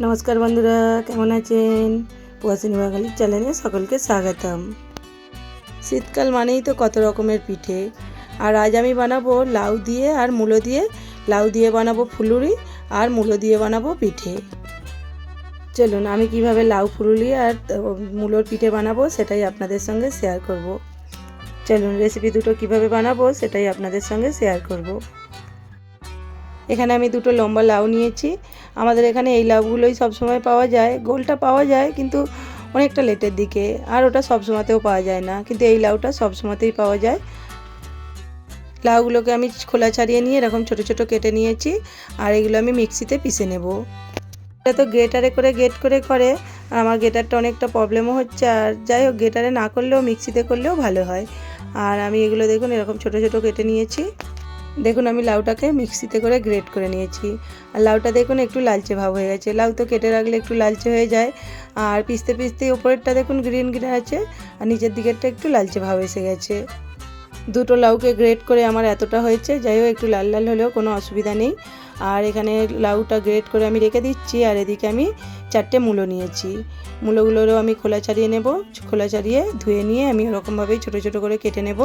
নমস্কার বন্ধুরা, কেমন আছেন? পুয়াশিনী বাঙালির চ্যানেলে সকলকে স্বাগতম। শীতকাল মানেই তো কত রকমের পিঠে। আর আজ আমি বানাবো লাউ দিয়ে আর মূলো দিয়ে। লাউ দিয়ে বানাবো ফুলুরি আর মূলো দিয়ে বানাবো পিঠে। চলুন, আমি কীভাবে লাউ, ফুলুরি আর মূলোর পিঠে বানাবো সেটাই আপনাদের সঙ্গে শেয়ার করব। চলুন রেসিপি দুটো কীভাবে বানাবো সেটাই আপনাদের সঙ্গে শেয়ার করব। এখানে আমি দুটো লম্বা লাউ নিয়েছি। আমাদের এখানে এই লাউগুলোই সবসময় পাওয়া যায়, গোলটা পাওয়া যায় কিন্তু অনেকটা লেটের দিকে, আর ওটা সবসময়তেও পাওয়া যায় না, কিন্তু এই লাউটা সবসময়তেই পাওয়া যায়। লাউগুলোকে আমি খোলা ছাড়িয়ে নিয়ে এরকম ছোট ছোট কেটে নিয়েছি, আর এগুলো আমি মিক্সিতে পিষে নেব। এটা তো গ্রেটারে করে গেট করে করে, আর আমার গেটারটা অনেকটা প্রবলেমও হচ্ছে, আর যাই হোক গেটারে না করলেও, মিক্সিতে করলেও ভালো হয়। আর আমি এগুলো দেখুন এরকম ছোট ছোট কেটে নিয়েছি। দেখুন, আমি লাউটাকে মিক্সিতে করে গ্রেট করে নিয়েছি। আর লাউটা দেখুন, একটু লালচে ভাব হয়ে গেছে। লাউ তো কেটে রাখলে একটু লালচে হয়ে যায়। আর পিসতে পিসতে ওপরেরটা দেখুন, গ্রিন গ্রিন আছে। আর নিচের দিকেরটা একটু লালচে ভাব এসে গেছে। দুটো লাউকে গ্রেট করে আমার এতটা হয়েছে, যাই হোক, একটু লাল লাল হলেও কোনো অসুবিধা নেই। আর এখানে লাউটা গ্রেট করে আমি রেখে দিচ্ছি, আর এদিকে আমি চারটে মূলো নিয়েছি। মূলোগুলোরও আমি খোলা ছাড়িয়ে নেব। খোলা ছাড়িয়ে ধুয়ে নিয়ে আমি ওরকমভাবেই ছোটো ছোটো করে কেটে নেব।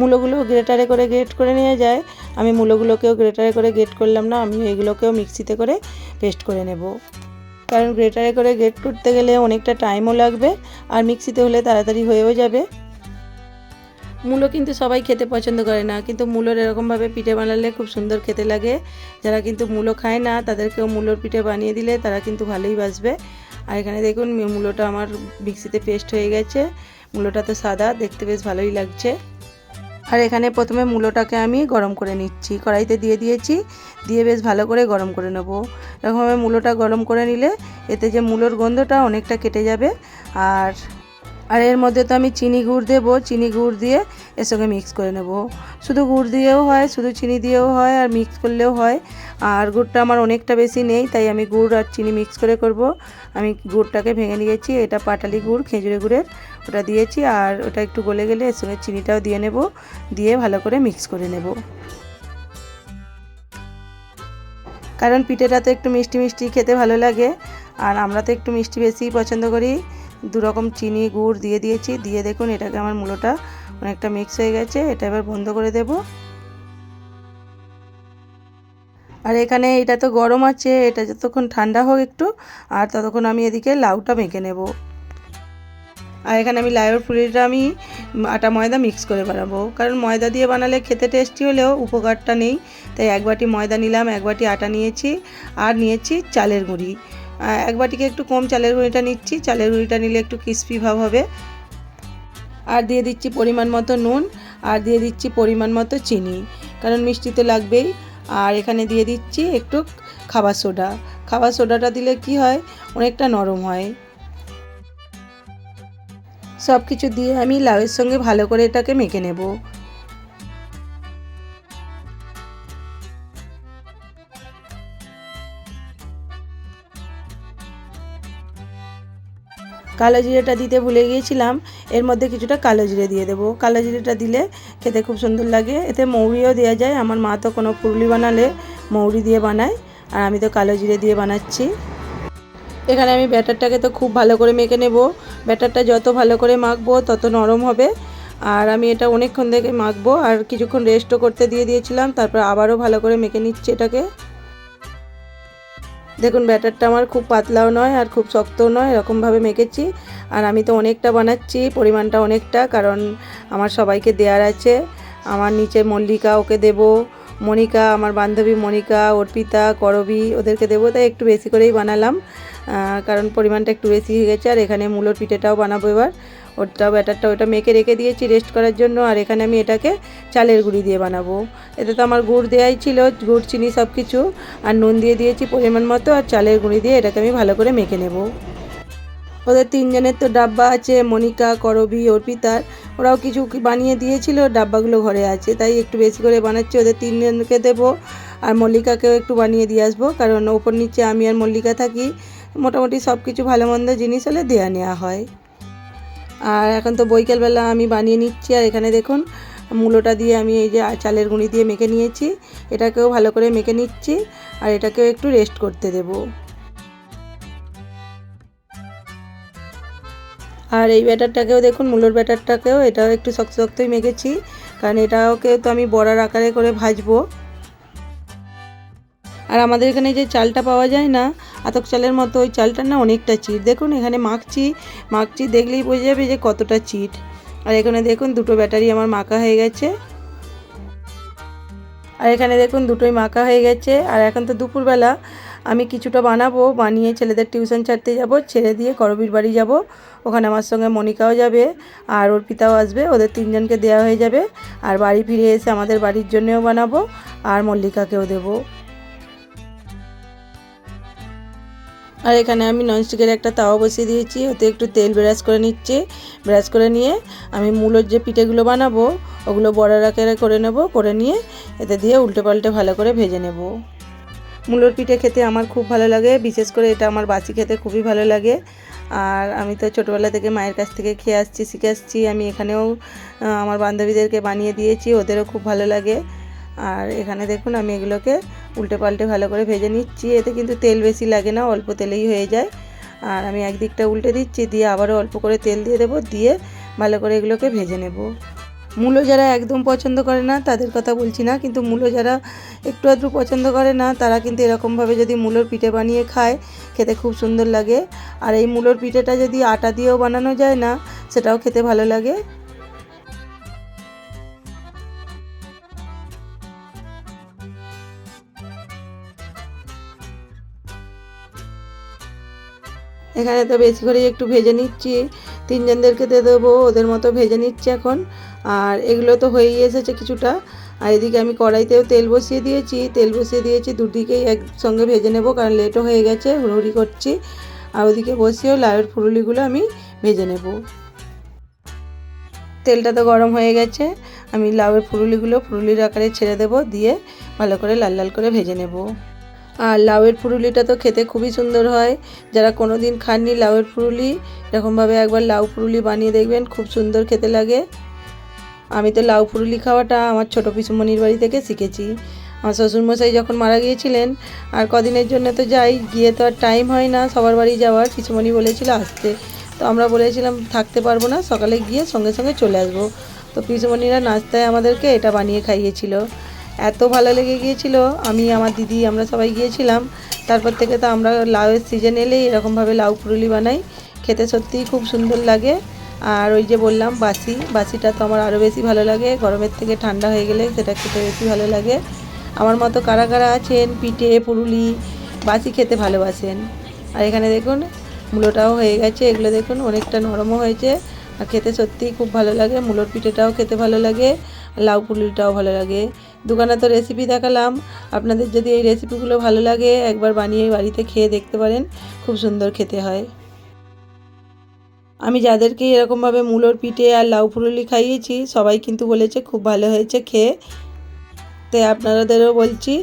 মূলোগুলো গ্রেটারে করে গ্রেট করে নিয়ে যায়। আমি মূলোগুলোকেও গ্রেটারে করে গ্রেট করলাম না আমি এগুলোকেও মিক্সিতে করে পেস্ট করে নেব। কারণ গ্রেটারে করে গ্রেট করতে গেলে অনেকটা টাইমও লাগবে আর মিক্সিতে হলে তাড়াতাড়ি হয়েও যাবে। মূলো কিন্তু সবাই খেতে পছন্দ করে না, কিন্তু মূলোর এরকমভাবে পিঠে বানালে খুব সুন্দর খেতে লাগে। যারা কিন্তু মূলো খায় না, তাদেরকেও মূলোর পিঠে বানিয়ে দিলে তারা কিন্তু ভালোই বাসবে আর এখানে দেখুন, মূলোটা আমার মিক্সিতে পেস্ট হয়ে গেছে। মূলোটা তো সাদা, দেখতে বেশ ভালোই লাগছে। আর এখানে প্রথমে মূলোটাকে আমি গরম করে নিচ্ছি। কড়াইতে দিয়ে দিয়েছি, দিয়ে বেশ ভালো করে গরম করে নেব। এরকমভাবে মূলোটা গরম করে নিলে এতে যে মূলোর গন্ধটা অনেকটা কেটে যাবে। আর আর এর মধ্যে তো আমি চিনি গুড় দেবো, চিনি গুড় দিয়ে এর সঙ্গে মিক্স করে নেব। শুধু গুড় দিয়েও হয়, শুধু চিনি দিয়েও হয় আর মিক্স করলেও হয়। আর গুড়টা আমার অনেকটা বেশি নেই, তাই আমি গুড় আর চিনি মিক্স করে করব। আমি গুড়টাকে ভেঙে নিয়েছি, এটা পাটালি গুড় খেজুরে গুড়ের, ওটা দিয়েছি। আর ওটা একটু গলে গেলে এর সঙ্গে চিনিটাও দিয়ে নেব, দিয়ে ভালো করে মিক্স করে নেব। কারণ পিঠেটা তো একটু মিষ্টি মিষ্টি খেতে ভালো লাগে, আর আমরা তো একটু মিষ্টি বেশিই পছন্দ করি। দু রকম চিনি গুড় দিয়ে দিয়েছি। দিয়ে দেখুন, এটাকে আমার মূলোটা অনেকটা মিক্স হয়ে গেছে। এটা এবার বন্ধ করে দেব। আর এখানে এটা তো গরম আছে, এটা যতক্ষণ ঠান্ডা হোক একটু, আর ততক্ষণ আমি এদিকে লাউটা মেখে নেব। আর এখানে আমি লাউয়ের ফুলিটা আমি আটা ময়দা মিক্স করে বানাবো। কারণ ময়দা দিয়ে বানালে খেতে টেস্টি হলেও উপকারটা নেই। তাই এক বাটি ময়দা নিলাম, এক বাটি আটা নিয়েছি, আর নিয়েছি চালের গুঁড়ি। এক বাটিকে একটু কম চালের গুঁড়িটা নিচ্ছি। চালের গুঁড়িটা নিলে একটু ক্রিস্পি ভাব হবে। আর দিয়ে দিচ্ছি পরিমাণ মতো নুন আর দিয়ে দিচ্ছি পরিমাণ মতো চিনি, কারণ মিষ্টি তো লাগবেই। আর এখানে দিয়ে দিচ্ছি একটু খাবার সোডা। খাবার সোডাটা দিলে কি হয়? অনেকটা নরম হয়। সব কিছু দিয়ে আমি লাউয়ের সঙ্গে ভালো করে এটাকে মেখে নেব। কালো জিরেটা দিতে ভুলে গিয়েছিলাম, এর মধ্যে কিছুটা কালো জিরে দিয়ে দেবো। কালো জিরেটা দিলে খেতে খুব সুন্দর লাগে। এতে মৌরিও দেওয়া যায়। আমার মা তো কোনো পুরুলি বানালে মৌরি দিয়ে বানায়, আর আমি তো কালো জিরে দিয়ে বানাচ্ছি। এখানে আমি ব্যাটারটাকে তো খুব ভালো করে মেখে নেব। ব্যাটারটা যত ভালো করে মাখবো, তত নরম হবে। আর আমি এটা অনেকক্ষণ থেকে মাখবো। আর কিছুক্ষণ রেস্টও করতে দিয়ে দিয়েছিলাম। তারপর আবারও ভালো করে মেখে নিচ্ছি এটাকে। দেখুন, ব্যাটারটা আমার খুব পাতলাও নয় আর খুব শক্তও নয়, এরকমভাবে মেখেছি। আর আমি তো অনেকটা বানাচ্ছি, পরিমাণটা অনেকটা, কারণ আমার সবাইকে দেওয়ার আছে। আমার নিচে মল্লিকা ওকে দেব, মনিকা, আমার বান্ধবী মনিকা, অর্পিতা, করবি, ওদেরকে দেবো, তাই একটু বেশি করেই বানালাম। কারণ পরিমাণটা একটু বেশি হয়ে গেছে, আর এখানে মূলোর পিঠেটাও বানাবো এবার। ওটাও ব্যাটারটা ওটা মেখে রেখে দিয়েছি রেস্ট করার জন্য, আর এখানে আমি এটাকে চালের গুঁড়ি দিয়ে বানাবো। এতে তো আমার গুড় দেওয়াই ছিল, গুড়, চিনি সব কিছু আর নুন দিয়ে দিয়েছি পরিমাণ মতো, আর চালের গুঁড়ি দিয়ে এটাকে আমি ভালো করে মেখে নেব। ওদের তিনজনের তো ডাব্বা আছে, মনিকা, করবি অর্পিতার ওরাও কিছু বানিয়ে দিয়েছিল, ডাব্বাগুলো ঘরে আছে, তাই একটু বেশি করে বানাচ্ছি, ওদের তিনজনকে দেবো, আর মল্লিকাকেও একটু বানিয়ে দিয়ে আসব, কারণ ওপর নিচে আমি আর মল্লিকা থাকি, মোটামুটি সব কিছু ভালো মন্দ জিনিস হলে দেওয়া নেওয়া হয়। আর এখন তো বৈকালবেলা আমি বানিয়ে নিচ্ছি, আর এখানে দেখুন, মূলোটা দিয়ে আমি এই যে চালের গুঁড়ি দিয়ে মেখে নিয়েছি। এটাকেও ভালো করে মেখে নিচ্ছি, আর এটাকেও একটু রেস্ট করতে দেবো। আর এই ব্যাটারটাকেও দেখুন, মূলোর ব্যাটারটাকেও এটাও একটু শক্ত শক্তই মেখেছি, কারণ এটাওকে তো আমি বড়ার আকারে করে ভাজবো। আর আমাদের এখানে যে চালটা পাওয়া যায় না আতক চালের মতো ওই চালটার না অনেকটা চিট। দেখুন, এখানে মাখছি মাখছি দেখলেই বোঝা যাবে যে কতটা চিট। আর এখানে দেখুন, দুটো ব্যাটারি আমার মাখা হয়ে গেছে। আর এখানে দেখুন, দুটোই মাখা হয়ে গেছে। আর এখন তো দুপুরবেলা। আমি কিছুটা বানাবো, বানিয়ে ছেলেদের টিউশন ছাড়তে যাব, ছেড়ে দিয়ে করবীর বাড়ি যাব। ওখানে আমার সঙ্গে মনিকাও যাবে, আর ওর পিতাও আসবে। ওদের তিনজনকে দেওয়া হয়ে যাবে। আর বাড়ি ফিরে এসে আমাদের বাড়ির জন্যও বানাবো, আর মল্লিকাকেও দেবো। আর এখানে আমি ননস্টিকের একটা তাওয়া বসিয়ে দিয়েছি, ওতে একটু তেল ব্রাশ করে নিচ্ছে। ব্রাশ করে নিয়ে আমি মূলোর যে পিঠেগুলো বানাবো, ওগুলো বড়ার আকারে করে নেব, করে নিয়ে এতে দিয়ে উল্টে পাল্টে ভালো করে ভেজে নেব। মূলোর পিঠে খেতে আমার খুব ভালো লাগে, বিশেষ করে এটা আমার বাসি খেতে খুবই ভালো লাগে। আর আমি তো ছোটোবেলা থেকে মায়ের কাছ থেকে খেয়ে আসছি, শিখে আসছি, আমি এখানেও আমার বান্ধবীদেরকে বানিয়ে দিয়েছি, ওদেরও খুব ভালো লাগে। আর এখানে দেখুন আমি এগুলোকে উল্টে পাল্টে ভালো করে ভেজে নিচ্ছি। এতে কিন্তু তেল বেশি লাগে না, অল্প তেলেই হয়ে যায়। আর আমি একদিকটা উল্টে দিচ্ছি, দিয়ে আবারও অল্প করে তেল দিয়ে দেবো, দিয়ে ভালো করে এগুলোকে ভেজে নেব। মূলো যারা একদম পছন্দ করে না, তাদের কথা বলছি না, কিন্তু মূলো যারা একটু আধটু পছন্দ করে না, তারা কিন্তু এরকমভাবে যদি মূলোর পিঠে বানিয়ে খায়, খেতে খুব সুন্দর লাগে। আর এই মূলোর পিঠেটা যদি আটা দিয়েও বানানো যায় না, সেটাও খেতে ভালো লাগে। এখানে তো বেশি করেই একটু ভেজে নিচ্ছি। তিনজনদেরকে দিয়ে দেবো, ওদের মতো ভেজে নিচ্ছি এখন। আর এগুলো তো হয়েই এসেছে কিছুটা। আর এদিকে আমি কড়াইতেও তেল বসিয়ে দিয়েছি। তেল বসিয়ে দিয়েছি, দুদিকেই একসঙ্গে ভেজে নেব কারণ লেটও হয়ে গেছে, হুড়হুড়ি করছি। আর ওদিকে বসিয়েও লাউয়ের ফুরুলিগুলো আমি ভেজে নেব। তেলটা তো গরম হয়ে গেছে, আমি লাউয়ের ফুরুলিগুলো ফুরুলির আকারে ছেড়ে দেব, দিয়ে ভালো করে লাল লাল করে ভেজে নেব। আর লাউয়ের ফুরুলিটা তো খেতে খুবই সুন্দর হয়। যারা কোনো দিন খাননি লাউয়ের ফুরুলি এরকমভাবে একবার লাউ ফুরুলি বানিয়ে দেখবেন, খুব সুন্দর খেতে লাগে। আমি তো লাউ ফুরুলি খাওয়াটা আমার ছোটো পিসুমণির বাড়ি থেকে শিখেছি। আমার শ্বশুরমশাই যখন মারা গিয়েছিলেন, আর কদিনের জন্য তো যাই, গিয়ে তো আর টাইম হয় না সবার বাড়ি যাওয়ার, পিসুমণি বলেছিল আসতে। তো আমরা বলেছিলাম, থাকতে পারব না, সকালে গিয়ে সঙ্গে সঙ্গে চলে আসব। তো পিসুমণিরা নাস্তায় আমাদেরকে এটা বানিয়ে খাইয়েছিল। এত ভালো লেগে গিয়েছিল। আমি, আমার দিদি, আমরা সবাই গিয়েছিলাম। তারপর থেকে তো আমরা লাউয়ের সিজন এলেই এরকমভাবে লাউ পুরুলি বানাই। খেতে সত্যিই খুব সুন্দর লাগে। আর ওই যে বললাম, বাসি। বাসিটা তো আমার আরও বেশি ভালো লাগে। গরমের থেকে ঠান্ডা হয়ে গেলে সেটা খেতে বেশি ভালো লাগে। আমার মতো কারা কারা আছেন, পিঠে, পুরুলি, বাসি খেতে ভালোবাসেন? আর এখানে দেখুন, মূলোটাও হয়ে গেছে। এগুলো দেখুন, অনেকটা নরমও হয়েছে। আর খেতে সত্যিই খুব ভালো লাগে। মূলোর পিঠেটাও খেতে ভালো লাগে। লাউ পুরুলিটাও ভালো লাগে। দোকানে তো রেসিপি দেখালাম। আপনাদের যদি এই রেসিপিগুলো ভালো লাগে, একবার বানিয়ে বাড়িতে খেয়ে দেখতে পারেন। খুব সুন্দর খেতে হয়। আমি যাদেরকে এরকমভাবে মূলোর পিঠে আর লাউ ফুরুলি খাইয়েছি, সবাই কিন্তু বলেছে খুব ভালো হয়েছে খেয়ে। তাই আপনাদেরও বলছি,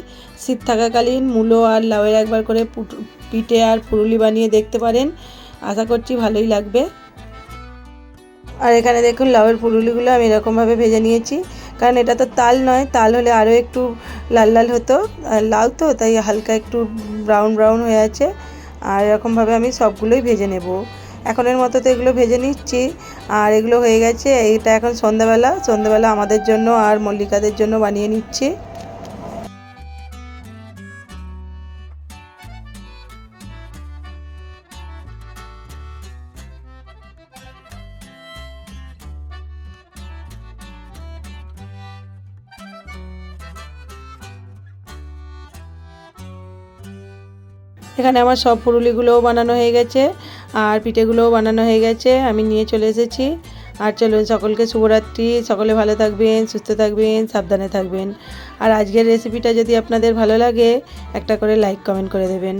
শীত থাকাকালীন মূলো আর লাউয়ের একবার করে পিঠে আর ফুরুলি বানিয়ে দেখতে পারেন। আশা করছি ভালোই লাগবে। আর এখানে দেখুন, লাউয়ের ফুরুলিগুলো আমি এরকমভাবে ভেজে নিয়েছি। কারণ এটা তো তাল নয়, তাল হলে আরও একটু লাল লাল হতো লাল তো, তাই হালকা একটু ব্রাউন ব্রাউন হয়ে আছে। আর এরকমভাবে আমি সবগুলোই ভেজে নেব। এখনের মতো তো এগুলো ভেজে নিচ্ছি। আর এগুলো হয়ে গেছে এটা এখন সন্ধ্যাবেলা সন্ধ্যাবেলা আমাদের জন্য আর মল্লিকাদের জন্য বানিয়ে নিচ্ছি। এখানে আমার সব পুরুলিগুলোও বানানো হয়ে গেছে, আর পিঠেগুলোও বানানো হয়ে গেছে, আমি নিয়ে চলে এসেছি। আর চলুন, সকলকে শুভরাত্রি, সকলে ভালো থাকবেন, সুস্থ থাকবেন, সাবধানে থাকবেন। আর আজকের রেসিপিটা যদি আপনাদের ভালো লাগে, একটা করে লাইক কমেন্ট করে দেবেন।